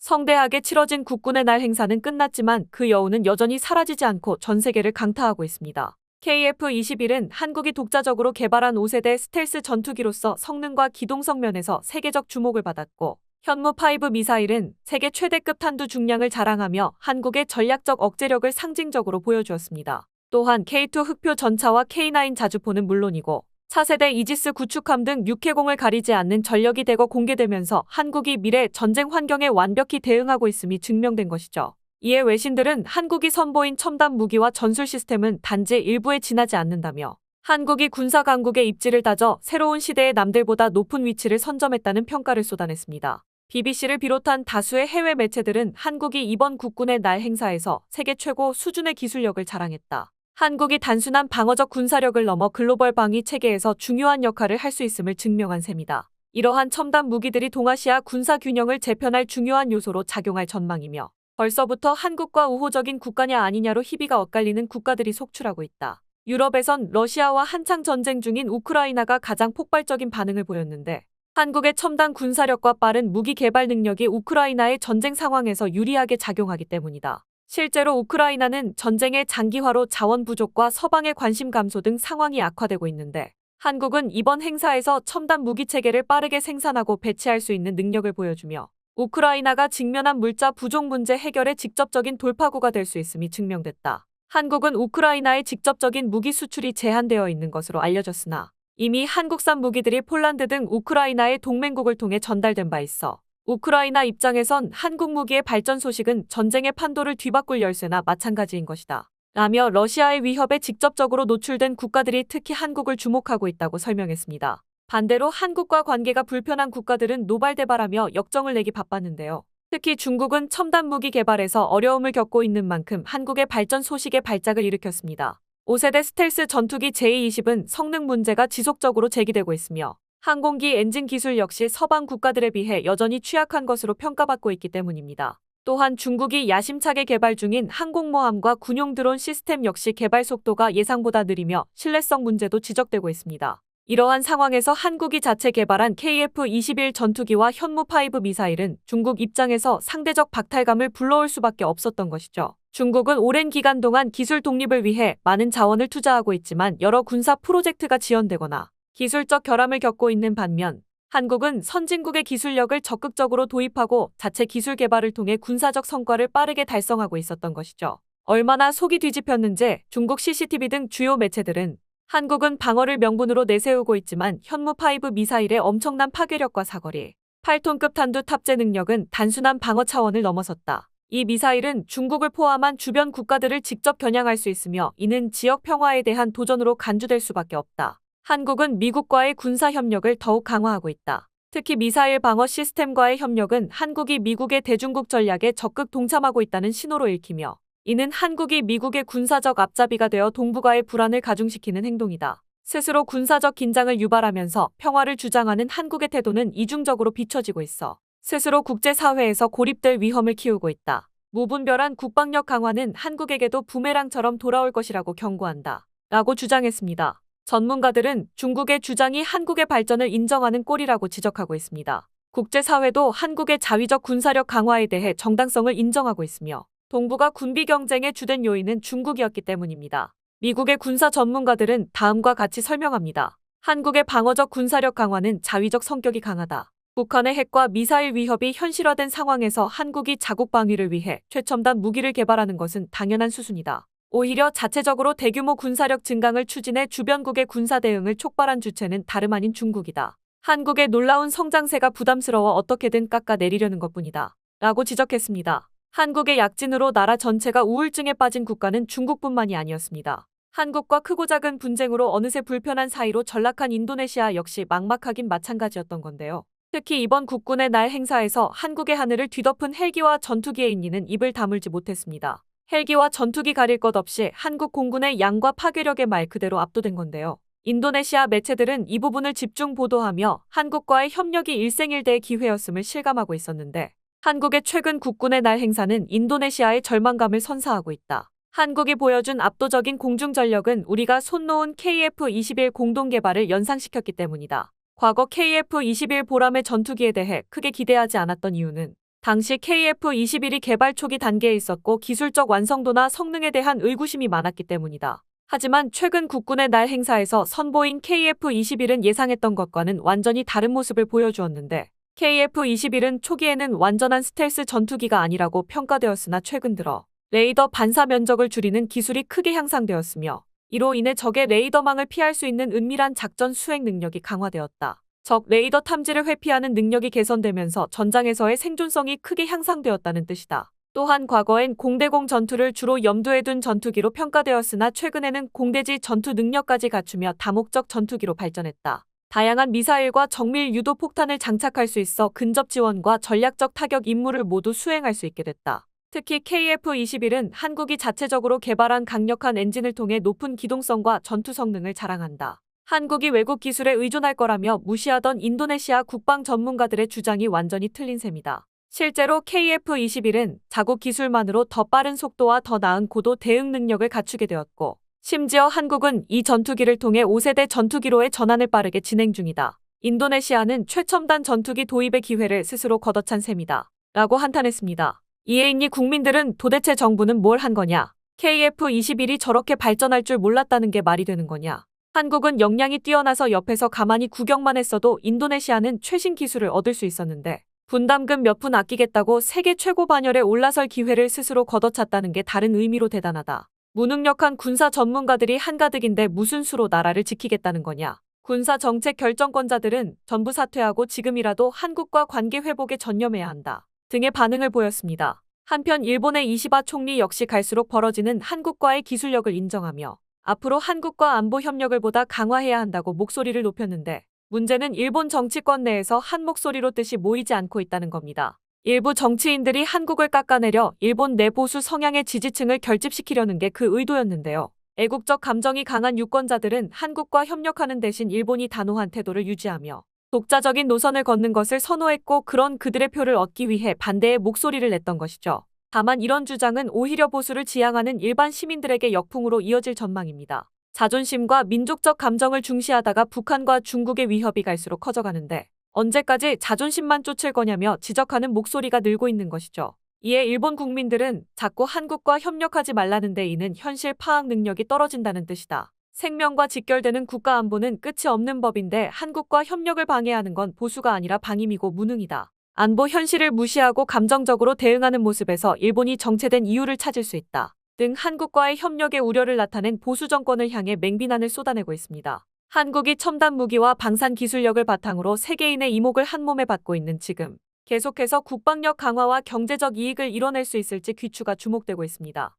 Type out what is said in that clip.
성대하게 치러진 국군의 날 행사는 끝났지만 그 여운은 여전히 사라지지 않고 전 세계를 강타하고 있습니다. KF-21은 한국이 독자적으로 개발한 5세대 스텔스 전투기로서 성능과 기동성 면에서 세계적 주목을 받았고 현무5 미사일은 세계 최대급 탄두 중량을 자랑하며 한국의 전략적 억제력을 상징적으로 보여주었습니다. 또한 K2 흑표 전차와 K9 자주포는 물론이고 4세대 이지스 구축함 등 육해공을 가리지 않는 전력이 대거 공개되면서 한국이 미래 전쟁 환경에 완벽히 대응하고 있음이 증명된 것이죠. 이에 외신들은 한국이 선보인 첨단 무기와 전술 시스템은 단지 일부에 지나지 않는다며 한국이 군사 강국의 입지를 다져 새로운 시대의 남들보다 높은 위치를 선점했다는 평가를 쏟아냈습니다. BBC를 비롯한 다수의 해외 매체들은 한국이 이번 국군의 날 행사에서 세계 최고 수준의 기술력을 자랑했다. 한국이 단순한 방어적 군사력을 넘어 글로벌 방위 체계에서 중요한 역할을 할 수 있음을 증명한 셈이다. 이러한 첨단 무기들이 동아시아 군사 균형을 재편할 중요한 요소로 작용할 전망이며 벌써부터 한국과 우호적인 국가냐 아니냐로 희비가 엇갈리는 국가들이 속출하고 있다. 유럽에선 러시아와 한창 전쟁 중인 우크라이나가 가장 폭발적인 반응을 보였는데 한국의 첨단 군사력과 빠른 무기 개발 능력이 우크라이나의 전쟁 상황에서 유리하게 작용하기 때문이다. 실제로 우크라이나는 전쟁의 장기화로 자원 부족과 서방의 관심 감소 등 상황이 악화되고 있는데 한국은 이번 행사에서 첨단 무기 체계를 빠르게 생산하고 배치할 수 있는 능력을 보여주며 우크라이나가 직면한 물자 부족 문제 해결의 직접적인 돌파구가 될 수 있음이 증명됐다. 한국은 우크라이나의 직접적인 무기 수출이 제한되어 있는 것으로 알려졌으나 이미 한국산 무기들이 폴란드 등 우크라이나의 동맹국을 통해 전달된 바 있어 우크라이나 입장에선 한국 무기의 발전 소식은 전쟁의 판도를 뒤바꿀 열쇠나 마찬가지인 것이다. 라며 러시아의 위협에 직접적으로 노출된 국가들이 특히 한국을 주목하고 있다고 설명했습니다. 반대로 한국과 관계가 불편한 국가들은 노발대발하며 역정을 내기 바빴는데요. 특히 중국은 첨단 무기 개발에서 어려움을 겪고 있는 만큼 한국의 발전 소식에 발작을 일으켰습니다. 5세대 스텔스 전투기 J-20은 성능 문제가 지속적으로 제기되고 있으며 항공기 엔진 기술 역시 서방 국가들에 비해 여전히 취약한 것으로 평가받고 있기 때문입니다. 또한 중국이 야심차게 개발 중인 항공모함과 군용 드론 시스템 역시 개발 속도가 예상보다 느리며 신뢰성 문제도 지적되고 있습니다. 이러한 상황에서 한국이 자체 개발한 KF-21 전투기와 현무5 미사일은 중국 입장에서 상대적 박탈감을 불러올 수밖에 없었던 것이죠. 중국은 오랜 기간 동안 기술 독립을 위해 많은 자원을 투자하고 있지만 여러 군사 프로젝트가 지연되거나 기술적 결함을 겪고 있는 반면 한국은 선진국의 기술력을 적극적으로 도입하고 자체 기술 개발을 통해 군사적 성과를 빠르게 달성하고 있었던 것이죠. 얼마나 속이 뒤집혔는지 중국 CCTV 등 주요 매체들은 한국은 방어를 명분으로 내세우고 있지만 현무5 미사일의 엄청난 파괴력과 사거리, 8톤급 탄두 탑재 능력은 단순한 방어 차원을 넘어섰다. 이 미사일은 중국을 포함한 주변 국가들을 직접 겨냥할 수 있으며 이는 지역 평화에 대한 도전으로 간주될 수밖에 없다. 한국은 미국과의 군사 협력을 더욱 강화하고 있다. 특히 미사일 방어 시스템과의 협력은 한국이 미국의 대중국 전략에 적극 동참하고 있다는 신호로 읽히며 이는 한국이 미국의 군사적 앞잡이가 되어 동북아의 불안을 가중시키는 행동이다. 스스로 군사적 긴장을 유발하면서 평화를 주장하는 한국의 태도는 이중적으로 비춰지고 있어 스스로 국제사회에서 고립될 위험을 키우고 있다. 무분별한 국방력 강화는 한국에게도 부메랑처럼 돌아올 것이라고 경고한다. 라고 주장했습니다. 전문가들은 중국의 주장이 한국의 발전을 인정하는 꼴이라고 지적하고 있습니다. 국제사회도 한국의 자위적 군사력 강화에 대해 정당성을 인정하고 있으며 동북아 군비 경쟁의 주된 요인은 중국이었기 때문입니다. 미국의 군사 전문가들은 다음과 같이 설명합니다. 한국의 방어적 군사력 강화는 자위적 성격이 강하다. 북한의 핵과 미사일 위협이 현실화된 상황에서 한국이 자국 방위를 위해 최첨단 무기를 개발하는 것은 당연한 수순이다. 오히려 자체적으로 대규모 군사력 증강을 추진해 주변국의 군사 대응을 촉발한 주체는 다름 아닌 중국이다. 한국의 놀라운 성장세가 부담스러워 어떻게든 깎아내리려는 것뿐이다. 라고 지적했습니다. 한국의 약진으로 나라 전체가 우울증에 빠진 국가는 중국뿐만이 아니었습니다. 한국과 크고 작은 분쟁으로 어느새 불편한 사이로 전락한 인도네시아 역시 막막하긴 마찬가지였던 건데요. 특히 이번 국군의 날 행사에서 한국의 하늘을 뒤덮은 헬기와 전투기의 인기는 입을 다물지 못했습니다. 헬기와 전투기 가릴 것 없이 한국 공군의 양과 파괴력에 말 그대로 압도된 건데요. 인도네시아 매체들은 이 부분을 집중 보도하며 한국과의 협력이 일생일대의 기회였음을 실감하고 있었는데 한국의 최근 국군의 날 행사는 인도네시아의 절망감을 선사하고 있다. 한국이 보여준 압도적인 공중 전력은 우리가 손 놓은 KF-21 공동 개발을 연상시켰기 때문이다. 과거 KF-21 보람의 전투기에 대해 크게 기대하지 않았던 이유는 당시 KF-21이 개발 초기 단계에 있었고 기술적 완성도나 성능에 대한 의구심이 많았기 때문이다. 하지만 최근 국군의 날 행사에서 선보인 KF-21은 예상했던 것과는 완전히 다른 모습을 보여주었는데 KF-21은 초기에는 완전한 스텔스 전투기가 아니라고 평가되었으나 최근 들어 레이더 반사 면적을 줄이는 기술이 크게 향상되었으며 이로 인해 적의 레이더망을 피할 수 있는 은밀한 작전 수행 능력이 강화되었다. 적 레이더 탐지를 회피하는 능력이 개선되면서 전장에서의 생존성이 크게 향상되었다는 뜻이다. 또한 과거엔 공대공 전투를 주로 염두에 둔 전투기로 평가되었으나 최근에는 공대지 전투 능력까지 갖추며 다목적 전투기로 발전했다. 다양한 미사일과 정밀 유도 폭탄을 장착할 수 있어 근접 지원과 전략적 타격 임무를 모두 수행할 수 있게 됐다. 특히 KF-21은 한국이 자체적으로 개발한 강력한 엔진을 통해 높은 기동성과 전투 성능을 자랑한다. 한국이 외국 기술에 의존할 거라며 무시하던 인도네시아 국방 전문가들의 주장이 완전히 틀린 셈이다. 실제로 KF-21은 자국 기술만으로 더 빠른 속도와 더 나은 고도 대응 능력을 갖추게 되었고, 심지어 한국은 이 전투기를 통해 5세대 전투기로의 전환을 빠르게 진행 중이다. 인도네시아는 최첨단 전투기 도입의 기회를 스스로 걷어찬 셈이다. 라고 한탄했습니다. 이에 있니 국민들은 도대체 정부는 뭘 한 거냐? KF-21이 저렇게 발전할 줄 몰랐다는 게 말이 되는 거냐? 한국은 역량이 뛰어나서 옆에서 가만히 구경만 했어도 인도네시아는 최신 기술을 얻을 수 있었는데 분담금 몇 푼 아끼겠다고 세계 최고 반열에 올라설 기회를 스스로 걷어찼다는 게 다른 의미로 대단하다. 무능력한 군사 전문가들이 한가득인데 무슨 수로 나라를 지키겠다는 거냐. 군사 정책 결정권자들은 전부 사퇴하고 지금이라도 한국과 관계 회복에 전념해야 한다. 등의 반응을 보였습니다. 한편 일본의 이시바 총리 역시 갈수록 벌어지는 한국과의 기술력을 인정하며 앞으로 한국과 안보 협력을 보다 강화해야 한다고 목소리를 높였는데 문제는 일본 정치권 내에서 한 목소리로 뜻이 모이지 않고 있다는 겁니다. 일부 정치인들이 한국을 깎아내려 일본 내 보수 성향의 지지층을 결집시키려는 게 그 의도였는데요. 애국적 감정이 강한 유권자들은 한국과 협력하는 대신 일본이 단호한 태도를 유지하며 독자적인 노선을 걷는 것을 선호했고 그런 그들의 표를 얻기 위해 반대의 목소리를 냈던 것이죠. 다만 이런 주장은 오히려 보수를 지향하는 일반 시민들에게 역풍으로 이어질 전망입니다. 자존심과 민족적 감정을 중시하다가 북한과 중국의 위협이 갈수록 커져가는데 언제까지 자존심만 쫓을 거냐며 지적하는 목소리가 늘고 있는 것이죠. 이에 일본 국민들은 자꾸 한국과 협력하지 말라는 데 이는 현실 파악 능력이 떨어진다는 뜻이다. 생명과 직결되는 국가 안보는 끝이 없는 법인데 한국과 협력을 방해하는 건 보수가 아니라 방임이고 무능이다. 안보 현실을 무시하고 감정적으로 대응하는 모습에서 일본이 정체된 이유를 찾을 수 있다. 등 한국과의 협력의 우려를 나타낸 보수 정권을 향해 맹비난을 쏟아내고 있습니다. 한국이 첨단 무기와 방산 기술력을 바탕으로 세계인의 이목을 한몸에 받고 있는 지금 계속해서 국방력 강화와 경제적 이익을 이뤄낼 수 있을지 귀추가 주목되고 있습니다.